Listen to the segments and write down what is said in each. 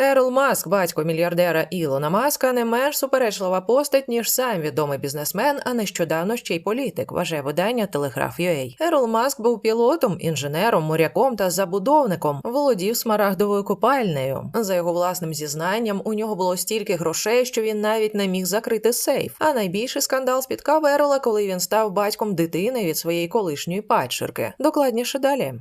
Ерл Маск, батько мільярдера Ілона Маска, не менш суперечлива постать, ніж сам відомий бізнесмен, а нещодавно ще й політик, вважає видання Телеграф.UA. Ерл Маск був пілотом, інженером, моряком та забудовником, володів смарагдовою копальнею. За його власним зізнанням, у нього було стільки грошей, що він навіть не міг закрити сейф. А найбільший скандал спіткав Ерола, коли він став батьком дитини від своєї колишньої падчерки. Докладніше далі.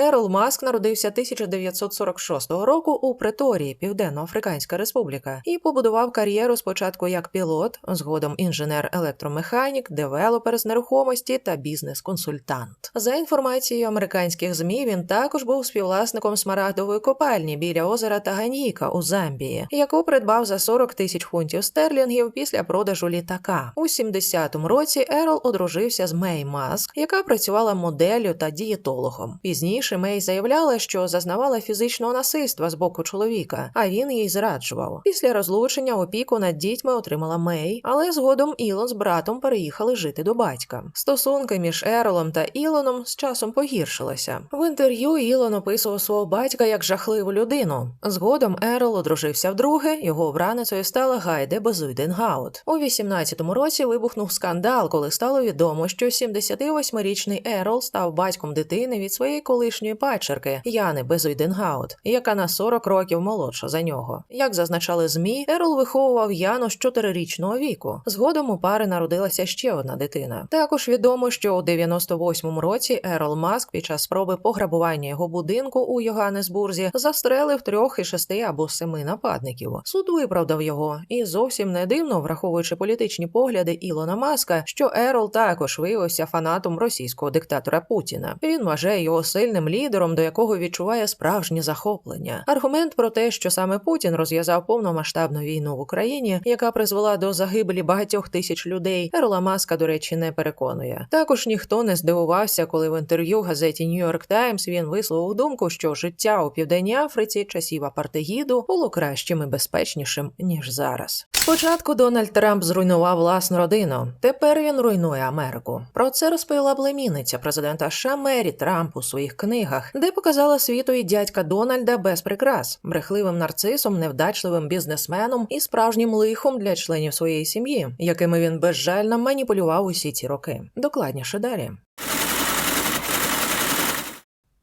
Ерл Маск народився 1946 року у Преторії, Південно-Африканська Республіка, і побудував кар'єру спочатку як пілот, згодом інженер-електромеханік, девелопер з нерухомості та бізнес-консультант. За інформацією американських змі, він також був співвласником смарагдової копальні біля озера Таганьїка у Замбії, яку придбав за 40 тисяч фунтів стерлінгів після продажу літака. У 70-му році Ерл одружився з Мей Маск, яка працювала моделлю та дієтологом. Пізніше Мей заявляла, що зазнавала фізичного насильства з боку чоловіка, а він їй зраджував. Після розлучення опіку над дітьми отримала Мей, але згодом Ілон з братом переїхали жити до батька. Стосунки між Еролом та Ілоном з часом погіршилися. В інтерв'ю Ілон описував свого батька як жахливу людину. Згодом Ерол одружився вдруге, його обраницею стала Гайде Безуйденгаут. У 18-му році вибухнув скандал, коли стало відомо, що 78-річний Ерол став батьком дитини від своєї колишньої пачерки Яни Безуйденгаут, яка на 40 років молодша за нього. Як зазначали змі, Ерол виховував Яну з 4-річного віку. Згодом у пари народилася ще одна дитина. Також відомо, що у 98-му році Ерол Маск під час спроби пограбування його будинку у Йоганнесбурзі застрелив трьох із шести або семи нападників. Суд виправдав його, і зовсім не дивно, враховуючи політичні погляди Ілона Маска, що Ерол також виявився фанатом російського диктатора Путіна. Він вважає його сильним лідером, до якого відчуває справжнє захоплення. Аргумент про те, що саме Путін розв'язав повномасштабну війну в Україні, яка призвела до загибелі багатьох тисяч людей, Ерла Маска, до речі, не переконує. Також ніхто не здивувався, коли в інтерв'ю газеті York Times він висловив думку, що життя у південній Африці часів апартеїду було кращим і безпечнішим ніж зараз. Спочатку Дональд Трамп зруйнував власну родину. Тепер він руйнує Америку. Про це розповіла племінниця президента США Мері Трамп у своїх книгах, де показала світу і дядька Дональда без прикрас, брехливим нарцисом, невдачливим бізнесменом і справжнім лихом для членів своєї сім'ї, якими він безжально маніпулював усі ці роки. Докладніше далі.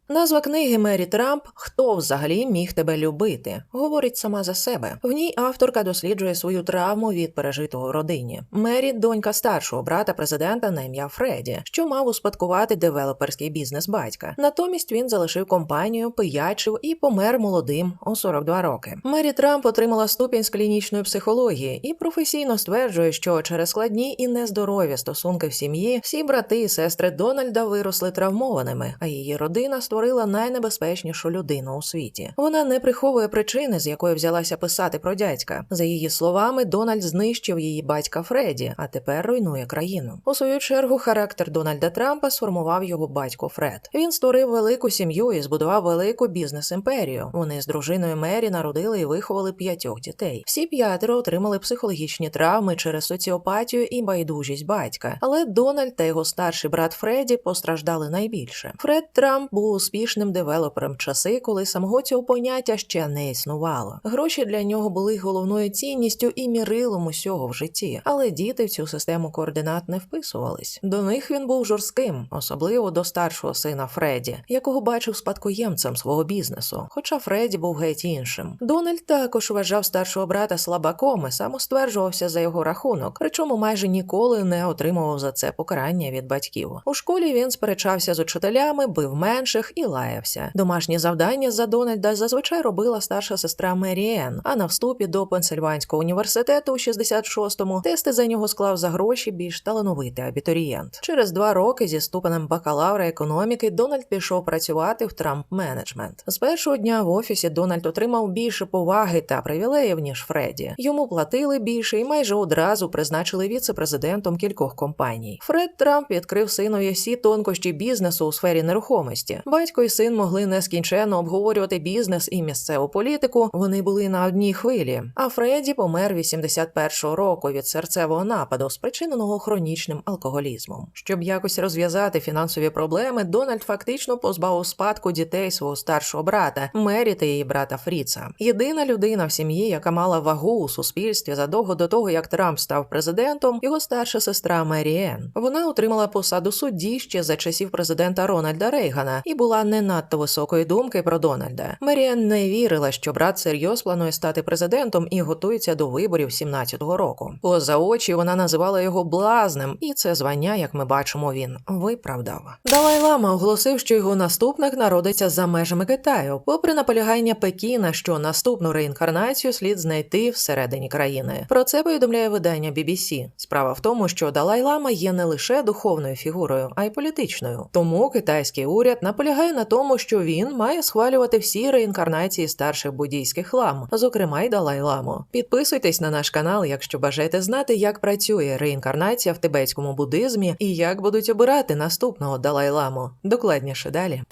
Назва книги Мері Трамп Хто взагалі міг тебе любити? говорить сама за себе. В ній авторка досліджує свою травму від пережитого в родині. Мері донька старшого брата президента на ім'я Фредді, що мав успадкувати девелоперський бізнес батька. Натомість він залишив компанію, пиячив і помер молодим у 42 роки. Мері Трамп отримала ступінь з клінічної психології і професійно стверджує, що через складні і нездорові стосунки в сім'ї всі брати і сестри Дональда виросли травмованими, а її родина створила найнебезпечнішу людину у світі. Вона не приховує причини, з якої взялася писати про дядька. За її словами, Дональд знищив її батька Фредді, а тепер руйнує країну. У свою чергу характер Дональда Трампа сформував його батько Фред. Він створив велику сім'ю і збудував велику бізнес-імперію. Вони з дружиною Мері народили і виховали п'ятьох дітей. Всі п'ятеро отримали психологічні травми через соціопатію і байдужість батька. Але Дональд та його старший брат Фредді постраждали найбільше. Фред Трамп був успішним девелопером часи, коли самого цього поняття ще не існувало. Гроші для нього були головною цінністю і мірилом усього в житті, але діти в цю систему координат не вписувались. До них він був жорстким, особливо до старшого сина Фредді, якого бачив спадкоємцем свого бізнесу. Хоча Фредді був геть іншим. Дональд також вважав старшого брата слабаком і самостверджувався за його рахунок, причому майже ніколи не отримував за це покарання від батьків. У школі він сперечався з учителями, бив менших і лаявся. Домашні завдання за Дональда зазвичай робила старша сестра Меріен, а на вступі до Пенсильванського університету у 66-му тести за нього склав за гроші більш талановитий абітурієнт. Через два роки зі ступенем бакалавра економіки Дональд пішов працювати в Трамп менеджмент. З першого дня в офісі Дональд отримав більше поваги та привілеїв ніж Фредді. Йому платили більше і майже одразу призначили віце-президентом кількох компаній. Фред Трамп відкрив синові всі тонкощі бізнесу у сфері нерухомості. Ба Батько і син могли нескінченно обговорювати бізнес і місцеву політику. Вони були на одній хвилі. А Фредді помер 81-го року від серцевого нападу, спричиненого хронічним алкоголізмом. Щоб якось розв'язати фінансові проблеми, Дональд фактично позбав у спадку дітей свого старшого брата Мері та її брата Фріца. Єдина людина в сім'ї, яка мала вагу у суспільстві задовго до того, як Трамп став президентом, його старша сестра Мері Енн. Вона отримала посаду судді ще за часів президента Рональда Рейгана і була не надто високої думки про Дональда. Мері Енн не вірила, що брат серйоз планує стати президентом і готується до виборів 17-го року. Поза очі вона називала його блазнем, і це звання, як ми бачимо, він виправдав. Далай Лама оголосив, що його наступник народиться за межами Китаю, попри наполягання Пекіна, що наступну реінкарнацію слід знайти всередині країни. Про це повідомляє видання BBC. Справа в тому, що Далай Лама є не лише духовною фігурою, а й політичною. Тому китайський уряд наполягає на тому, що він має схвалювати всі реінкарнації старших буддійських лам, зокрема й Далай Ламу. Підписуйтесь на наш канал, якщо бажаєте знати, як працює реінкарнація в тибетському буддизмі і як будуть обирати наступного Далай Ламу. Докладніше далі.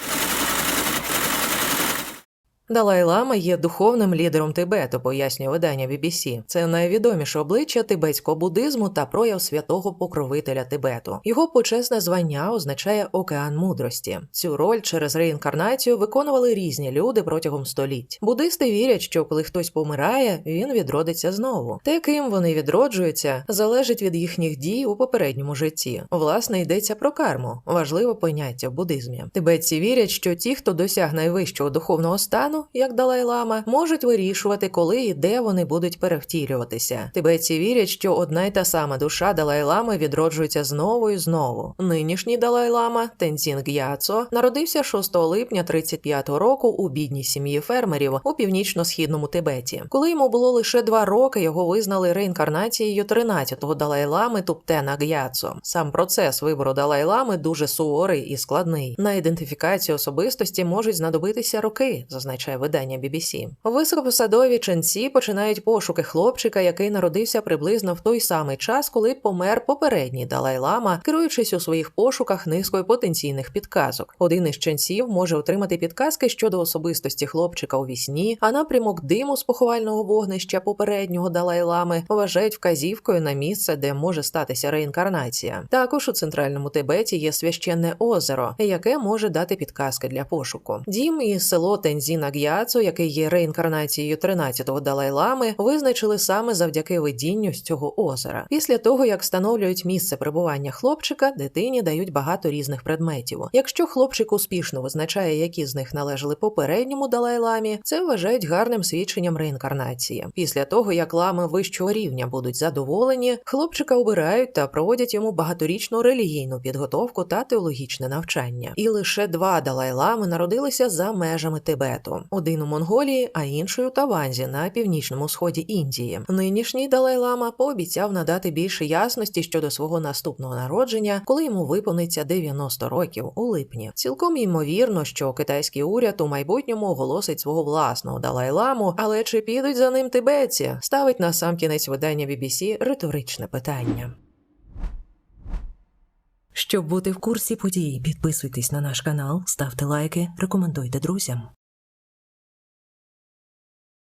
Далай Лама є духовним лідером Тибету, пояснює видання BBC. Це найвідоміше обличчя тибетського буддизму та прояв святого покровителя Тибету. Його почесне звання означає океан мудрості. Цю роль через реінкарнацію виконували різні люди протягом століть. Буддисти вірять, що коли хтось помирає, він відродиться знову. Те, ким вони відроджуються, залежить від їхніх дій у попередньому житті. Власне, йдеться про карму, важливе поняття в буддизмі. Тибетці вірять, що ті, хто досяг найвищого духовного стану, як Далай Лама, можуть вирішувати, коли і де вони будуть перевтілюватися. Тибетці вірять, що одна й та сама душа Далай Лами відроджується знову і знову. Нинішній Далай Лама Тенцін Г'яцо народився 6 липня 35-го року у бідній сім'ї фермерів у північно-східному Тибеті. Коли йому було лише два роки, його визнали реінкарнацією 13-го Далай Лами Туптена Г'яцо. Сам процес вибору Далай Лами дуже суворий і складний. На ідентифікацію особистості можуть знадобитися роки, зазначає видання BBC. Високопосадові ченці починають пошуки хлопчика, який народився приблизно в той самий час, коли помер попередній Далай Лама, керуючись у своїх пошуках низкою потенційних підказок. Один із ченців може отримати підказки щодо особистості хлопчика у вісні, а напрямок диму з поховального вогнища попереднього Далай Лами вважають вказівкою на місце, де може статися реінкарнація. Також у центральному Тибеті є священне озеро, яке може дати підказки для пошуку. Дім і село Тензіна Г'яцо, який є реінкарнацією 13-го Далай-Лами, визначили саме завдяки видінню з цього озера. Після того, як встановлюють місце перебування хлопчика, дитині дають багато різних предметів. Якщо хлопчик успішно визначає, які з них належали попередньому Далай-Ламі, це вважають гарним свідченням реінкарнації. Після того, як лами вищого рівня будуть задоволені, хлопчика обирають та проводять йому багаторічну релігійну підготовку та теологічне навчання. І лише два Далай-Лами народилися за межами Тибету: один у Монголії, а інший у Таванзі на північному сході Індії. Нинішній Далай-Лама пообіцяв надати більше ясності щодо свого наступного народження, коли йому виповниться 90 років у липні. Цілком ймовірно, що китайський уряд у майбутньому оголосить свого власного Далай-Ламу, але чи підуть за ним тибетці, ставить на сам кінець видання BBC риторичне питання. Щоб бути в курсі подій, підписуйтесь на наш канал, ставте лайки, рекомендуйте друзям.